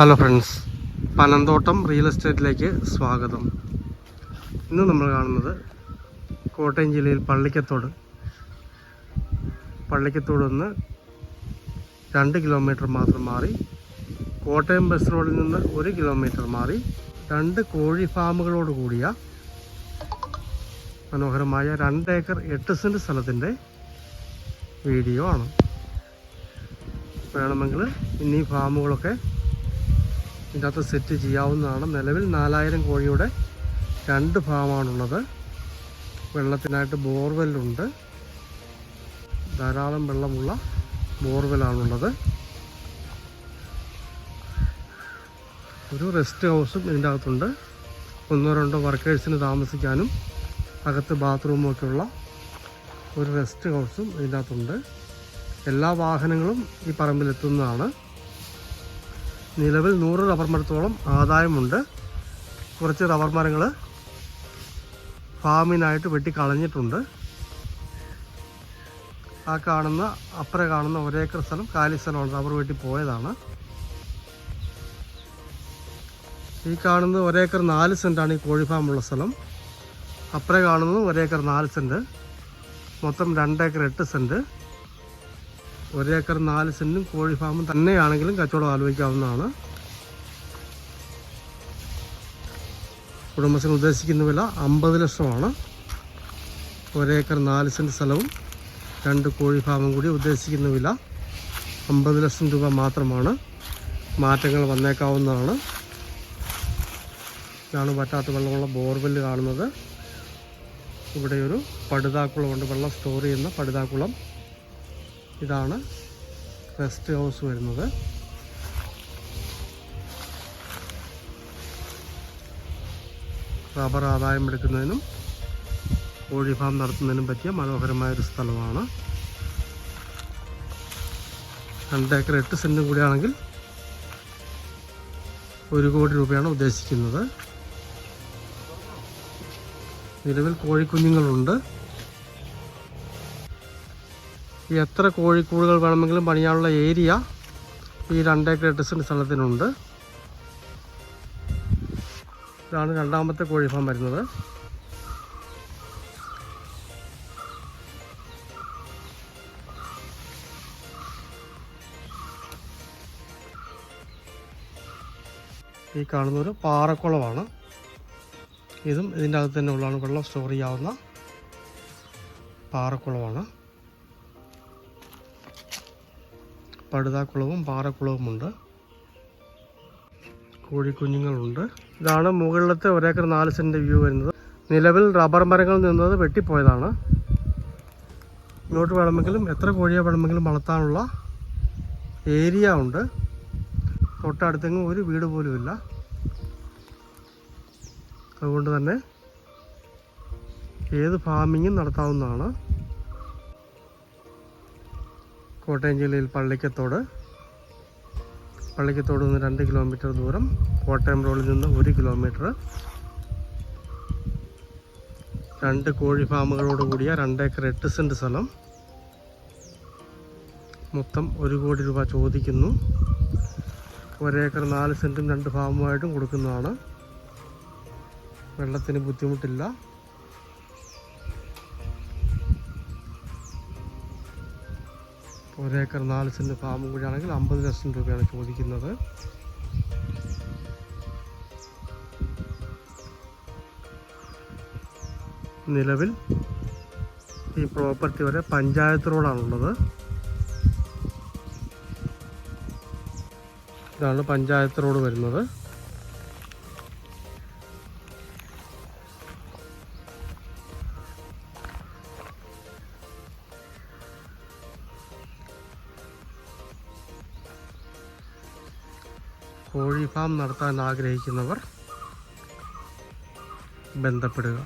Hello friends Panamthottam real എസ്റ്റേറ്റിലേക്ക് സ്വാഗതം. ഇന്ന് നമ്മൾ കാണുന്നത് കോട്ടയം ജില്ലയിൽ പള്ളിക്കത്തോട്. പള്ളിക്കത്തോട് നിന്ന് രണ്ട് കിലോമീറ്റർ മാത്രം മാറി കോട്ടയം ബസ് റോഡിൽ നിന്ന് ഒരു കിലോമീറ്റർ മാറി രണ്ട് കോഴി ഫാമുകളോട് കൂടിയ മനോഹരമായ രണ്ട് ഏക്കർ എട്ട് സെന്റ് സ്ഥലത്തിന്റെ വീഡിയോ ആണ്. വേണമെങ്കിൽ ഇനി ഫാമുകളൊക്കെ ഇതിനകത്ത് സെറ്റ് ചെയ്യാവുന്നതാണ്. നിലവിൽ നാലായിരം കോഴിയുടെ രണ്ട് ഭാഗമാണുള്ളത് വെള്ളത്തിനായിട്ട് ബോർവെല്ലുണ്ട്. ധാരാളം വെള്ളമുള്ള ബോർവെല്ലാണുള്ളത്. ഒരു റെസ്റ്റ് ഹൗസും ഇതിന്റെ അകത്തുണ്ട് ഒന്നോ രണ്ടോ വർക്കേഴ്സിന് താമസിക്കാനും അകത്ത് ബാത്റൂമും ഒക്കെ ഉള്ള ഒരു റെസ്റ്റ് ഹൗസും ഇതിന്റെ അകത്തുണ്ട് എല്ലാ വാഹനങ്ങളും ഈ പറമ്പിലെത്തുന്നതാണ്. നിലവിൽ നൂറ് റബ്ബർ മരത്തോളം ആദായമുണ്ട്. കുറച്ച് റബ്ബർ മരങ്ങൾ ഫാമിനായിട്ട് വെട്ടിക്കളഞ്ഞിട്ടുണ്ട്. ആ കാണുന്ന അപ്പുറം കാണുന്ന ഒരേക്കർ സ്ഥലം കാലി സ്ഥലമാണ് റബ്ബർ വെട്ടി പോയതാണ്. ഈ കാണുന്ന ഒരേക്കർ നാല് സെന്റാണ് ഈ കോഴി ഫാമുള്ള സ്ഥലം. അപ്പുറം കാണുന്നത് ഒരേക്കർ നാല് സെന്റ് മൊത്തം രണ്ടേക്കർ എട്ട് സെന്റ് ഒരേക്കർ നാല് സെന്റും കോഴി ഫാമും തന്നെയാണെങ്കിലും കച്ചവടം ആലോചിക്കാവുന്നതാണ്. ഉടമസ്ഥൻ ഉദ്ദേശിക്കുന്ന വില അമ്പത് ലക്ഷമാണ്. ഒരേക്കർ നാല് സെന്റ് സ്ഥലവും രണ്ട് കോഴി ഫാമും കൂടി ഉദ്ദേശിക്കുന്ന വില അമ്പത് ലക്ഷം രൂപ മാത്രമാണ്. മാറ്റങ്ങൾ വന്നേക്കാവുന്നതാണ്. ഇതാണ് വറ്റാത്ത വെള്ളമുള്ള ബോർവെല്ല് കാണുന്നത്. ഇവിടെ ഒരു പടുതാക്കുളമുണ്ട് വെള്ളം സ്റ്റോർ ചെയ്യുന്ന പടുതാക്കുളം. ഇതാണ് റെസ്റ്റ് ഹൗസ് വരുന്നത്. റബ്ബർ ആദായം എടുക്കുന്നതിനും കോഴി ഫാം നടത്തുന്നതിനും പറ്റിയ മനോഹരമായ ഒരു സ്ഥലമാണ്. രണ്ട് ഏക്കർ എട്ട് സെന്റും കൂടിയാണെങ്കിൽ ഒരു കോടി രൂപയാണ് ഉദ്ദേശിക്കുന്നത്. നിലവിൽ കോഴിക്കുഞ്ഞുങ്ങളുണ്ട്. എത്ര കോഴിക്കൂടുകൾ വേണമെങ്കിലും പണിയാനുള്ള ഏരിയ ഈ രണ്ടേക്കർ സെന്റ് സ്ഥലത്തിനുണ്ട്. ഇതാണ് രണ്ടാമത്തെ കോഴി ഫാം വരുന്നത്. ഈ കാണുന്നൊരു പാറക്കുളമാണ്. ഇതും ഇതിന്റെ അകത്ത് തന്നെ ഉള്ളതാണ് വെള്ളം സ്റ്റോർ ചെയ്യാവുന്ന പാറക്കുളമാണ്. പടുതാക്കുളവും പാറക്കുളവുമുണ്ട്. കോഴിക്കുഞ്ഞുങ്ങളുണ്ട്. ഇതാണ് മുകളിലത്തെ ഒരേക്കർ നാല് സെന്റ് വ്യൂ വരുന്നത്. നിലവിൽ റബ്ബർ മരങ്ങൾ നിന്നത് വെട്ടിപ്പോയതാണ്. ഇങ്ങോട്ട് വേണമെങ്കിലും എത്ര കോഴിയെ വേണമെങ്കിലും വളർത്താനുള്ള ഏരിയ ഉണ്ട്. തൊട്ടടുത്തെങ്ങും ഒരു വീട് പോലുമില്ല അതുകൊണ്ട് തന്നെ ഏത് ഫാമിങ്ങും നടത്താവുന്നതാണ്. കോട്ടയം ജില്ലയിൽ പള്ളിക്കത്തോട്. പള്ളിക്കത്തോട് നിന്ന് രണ്ട് കിലോമീറ്റർ ദൂരം. കോട്ടയം റോഡിൽ നിന്ന് ഒരു കിലോമീറ്റർ. രണ്ട് കോഴി ഫാമുകളോട് കൂടിയ രണ്ടേക്കർ എട്ട് സെന്റ് സ്ഥലം. മൊത്തം ഒരു കോടി രൂപ ചോദിക്കുന്നു. ഒരേക്കർ നാല് സെന്റും രണ്ട് ഫാമുമായിട്ടും കൊടുക്കുന്നതാണ്. വെള്ളത്തിന് ബുദ്ധിമുട്ടില്ല. ഒരേക്കർ നാല് സെന്റ് ഫാമും കൂടിയാണെങ്കിൽ അമ്പത് ലക്ഷം രൂപയാണ് ചോദിക്കുന്നത്. നിലവിൽ ഈ പ്രോപ്പർട്ടി വരെ പഞ്ചായത്ത് റോഡാണുള്ളത്. ഇതാണ് പഞ്ചായത്ത് റോഡ് വരുന്നത്. കോഴി ഫാം നടത്താൻ ആഗ്രഹിക്കുന്നവർ ബന്ധപ്പെടുക.